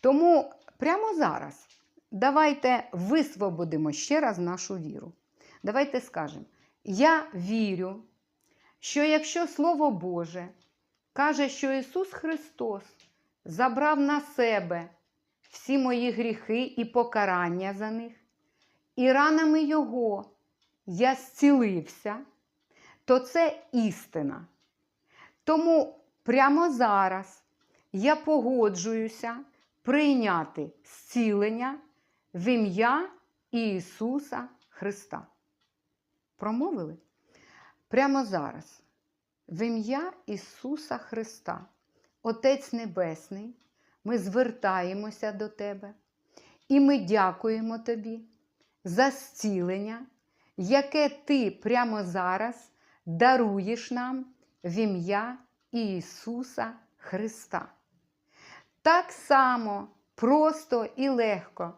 Тому прямо зараз давайте висвободимо ще раз нашу віру. Давайте скажемо: я вірю, що якщо Слово Боже каже, що Ісус Христос забрав на себе всі мої гріхи і покарання за них, і ранами Його я зцілився, то це істина. Тому прямо зараз я погоджуюся прийняти зцілення в ім'я Ісуса Христа. Промовили? Прямо зараз, в ім'я Ісуса Христа, Отець Небесний, ми звертаємося до Тебе і ми дякуємо Тобі за зцілення, яке Ти прямо зараз даруєш нам в ім'я Ісуса Христа. Так само просто і легко,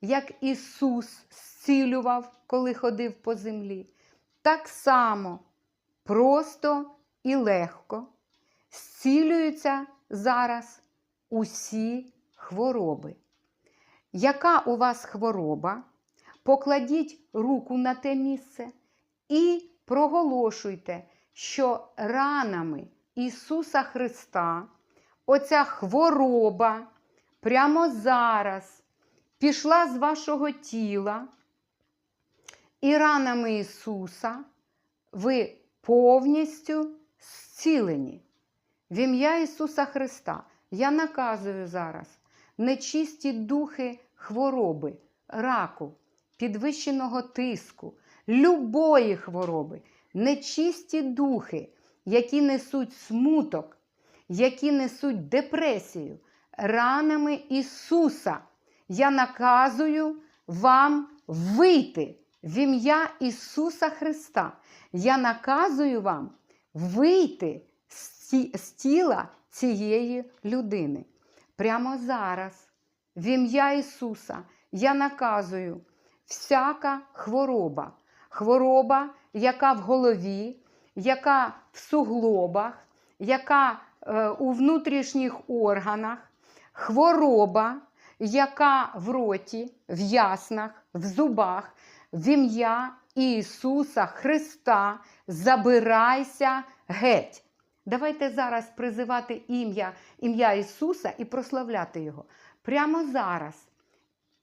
як Ісус зцілював, коли ходив по землі, так само просто і легко зцілюються зараз усі хвороби. Яка у вас хвороба? Покладіть руку на те місце і проголошуйте, що ранами Ісуса Христа оця хвороба прямо зараз пішла з вашого тіла, і ранами Ісуса ви повністю зцілені. В ім'я Ісуса Христа я наказую зараз нечисті духи хвороби, раку, підвищеного тиску, любої хвороби, нечисті духи, які несуть смуток, які несуть депресію, ранами Ісуса. Я наказую вам вийти в ім'я Ісуса Христа. Я наказую вам вийти з тіла цієї людини. Прямо зараз, в ім'я Ісуса, я наказую всяка хвороба, хвороба, яка в голові, яка в суглобах, яка е, у внутрішніх органах, хвороба, яка в роті, в яснах, в зубах, в ім'я Ісуса Христа, забирайся геть. Давайте зараз призивати ім'я, ім'я Ісуса і прославляти Його. Прямо зараз.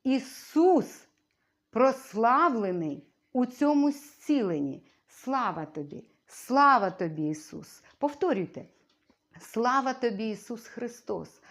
Ісус прославлений у цьому зціленні. Слава тобі! Слава тобі, Ісус! Повторюйте. Слава тобі, Ісус Христос!